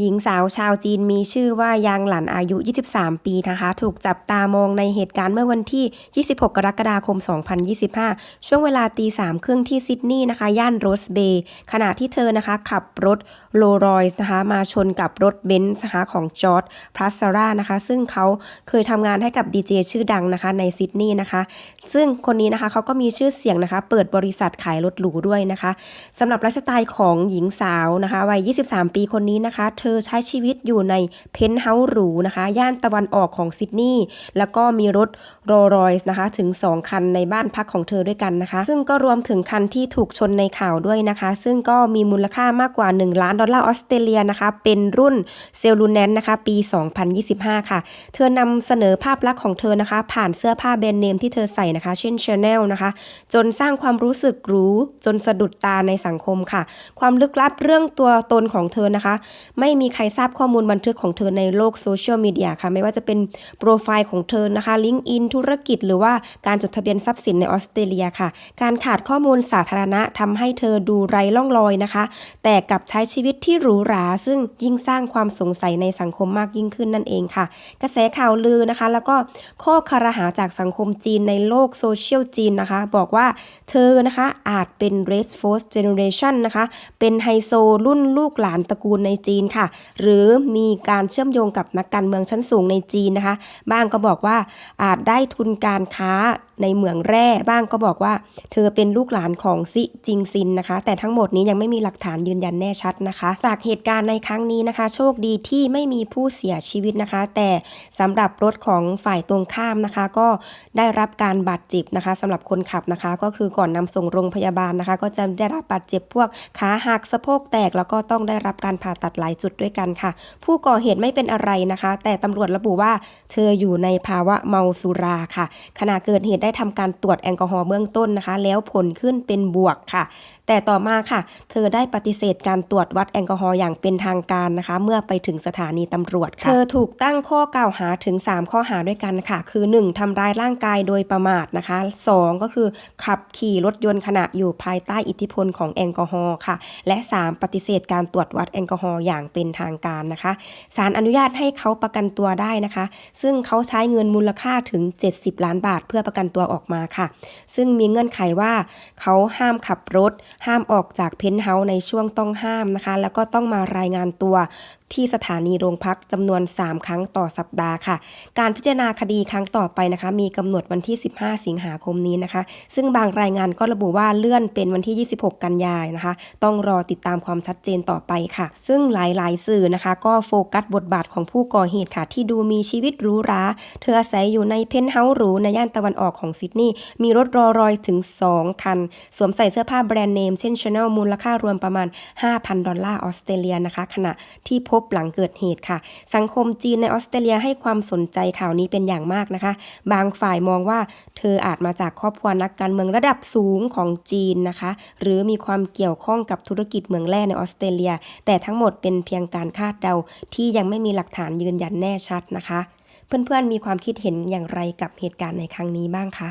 หญิงสาวชาวจีนมีชื่อว่ายางหลันอายุ 23 ปีนะคะ ถูกจับตามองในเหตุการณ์เมื่อวันที่ 26 กรกฎาคม 2025 ช่วงเวลาตีสามครึ่งที่ซิดนีย์นะคะ ย่านโรสเบย์ขณะที่เธอนะคะ ขับรถโรลรอยส์นะคะ มาชนกับรถเบนซ์นะคะของจอร์ดพลัสซาร่านะคะ ซึ่งเขาเคยทำงานให้กับดีเจชื่อดังนะคะในซิดนีย์นะคะ ซึ่งคนนี้นะคะเขาก็มีชื่อเสียงนะคะ เปิดบริษัทขายรถหรูด้วยนะคะสำหรับไลฟ์สไตล์ของหญิงสาวนะคะวัย 23 ปีคนนี้นะคะเธอใช้ชีวิตอยู่ในเพนท์เฮาส์หรูนะคะ ย่านตะวันออกของซิดนีย์แล้วก็มีรถโรลรอยส์นะคะ ถึง 2 คันในบ้านพักของเธอด้วยกันนะคะ ซึ่งก็รวมถึงคันที่ถูกชนในข่าวด้วยนะคะ ซึ่งก็มีมูลค่ามากกว่า 1 ล้านดอลลาร์ออสเตรเลียนะคะ เป็นรุ่นเซลลูแนนนะคะ ปี 2025 ค่ะ เธอนำเสนอภาพลักษณ์ของเธอนะคะ ผ่านเสื้อผ้าแบรนด์เนมที่เธอใส่นะคะ เช่น Chanel นะคะ จนสร้างความรู้สึกรู้จนสะดุดตาในสังคมค่ะ ความลึกลับเรื่องตัวตนของเธอนะคะ ไม่ไม่มีใครทราบข้อมูลบันทึกของเธอในโลกโซเชียลมีเดียค่ะ ไม่ว่าจะเป็นโปรไฟล์ของเธอนะคะ ลิงก์อินธุรกิจ หรือว่าการจดทะเบียนทรัพย์สินในออสเตรเลียค่ะ การขาดข้อมูลสาธารณะทำให้เธอดูไร้ร่องรอยนะคะ แต่กับใช้ชีวิตที่หรูหรา ซึ่งยิ่งสร้างความสงสัยในสังคมมากยิ่งขึ้นนั่นเองค่ะ กระแสข่าวลือนะคะ แล้วก็ข้อคารหาจากสังคมจีนในโลกโซเชียลจีนนะคะ บอกว่าเธอนะคะอาจเป็น Race Force Generation นะคะ เป็นไฮโซรุ่นลูกหลานตระกูลในจีนค่ะหรือมีการเชื่อมโยงกับนักการเมืองชั้นสูงในจีนนะคะ บ้างก็บอกว่าอาจได้ทุนการค้า ในเหมืองแร่บ้างก็บอกว่า เธอเป็นลูกหลานของซิจิงซินนะคะ แต่ทั้งหมดนี้ยังไม่มีหลักฐานยืนยันแน่ชัดนะคะ จากเหตุการณ์ในครั้งนี้นะคะ โชคดีที่ไม่มีผู้เสียชีวิตนะคะ แต่สำหรับรถของฝ่ายตรงข้ามนะคะ ก็ได้รับการบาดเจ็บนะคะสำหรับคนขับนะคะ ก็คือก่อนนำส่งโรงพยาบาลนะคะ ก็จะได้รับบาดเจ็บพวกขาหักสะโพกแตกแล้วก็ต้องได้รับการผ่าตัดหลายจุดด้วยกันค่ะ ผู้ก่อเหตุไม่เป็นอะไรนะคะ แต่ตำรวจระบุว่า เธออยู่ในภาวะเมาสุราค่ะ ขณะเกิดเหตุได้ได้ทำการตรวจแอลกอฮอล์เบื้องต้นนะคะ แล้วผลขึ้นเป็นบวกค่ะ แต่ต่อมาค่ะ เธอได้ปฏิเสธการตรวจวัดแอลกอฮอล์อย่างเป็นทางการนะคะ เมื่อไปถึงสถานีตำรวจค่ะเธอถูกตั้งข้อกล่าวหาถึง 3 ข้อหาด้วยกันค่ะ คือ 1. ทำร้ายร่างกายโดยประมาทนะคะ 2. ก็คือขับขี่รถยนต์ขณะอยู่ภายใต้อิทธิพลของแอลกอฮอล์ค่ะ และ 3. ปฏิเสธการตรวจวัดแอลกอฮอล์อย่างเป็นทางการนะคะศาลอนุญาตให้เขาประกันตัวได้นะคะ ซึ่งเขาใช้เงินมูลค่าถึง 70 ล้านบาท เพื่อประกันตัวออกมาค่ะ ซึ่งมีเงื่อนไขว่าเขาห้ามขับรถ ห้ามออกจากเพนท์เฮาส์ในช่วงต้องห้ามนะคะ แล้วก็ต้องมารายงานตัวที่สถานีโรงพักจำนวน 3 ครั้งต่อสัปดาห์ค่ะ การพิจารณาคดีครั้งต่อไปนะคะ มีกำหนดวันที่ 15 สิงหาคมนี้นะคะ ซึ่งบางรายงานก็ระบุว่าเลื่อนเป็นวันที่ 26 กันยายนนะคะ ต้องรอติดตามความชัดเจนต่อไปค่ะ ซึ่งหลายๆ สื่อนะคะ ก็โฟกัสบทบาทของผู้ก่อเหตุค่ะ ที่ดูมีชีวิตหรูหรา เธออาศัยอยู่ในเพนท์เฮาส์หรูในย่านตะวันออกของซิดนีย์ มีรถรอรอยถึง 2 คัน สวมใส่เสื้อผ้าแบรนด์เนมเช่น Chanel มูลค่ารวมประมาณ 5,000 ดอลลาร์ออสเตรเลียนะคะ ขณะที่พบหลังเกิดเหตุค่ะ สังคมจีนในออสเตรเลียให้ความสนใจข่าวนี้เป็นอย่างมากนะคะ บางฝ่ายมองว่าเธออาจมาจากครอบครัวนักการเมืองระดับสูงของจีนนะคะ หรือมีความเกี่ยวข้องกับธุรกิจเมืองแร่ในออสเตรเลีย แต่ทั้งหมดเป็นเพียงการคาดเดาที่ยังไม่มีหลักฐานยืนยันแน่ชัดนะคะ เพื่อนๆมีความคิดเห็นอย่างไรกับเหตุการณ์ในครั้งนี้บ้างคะ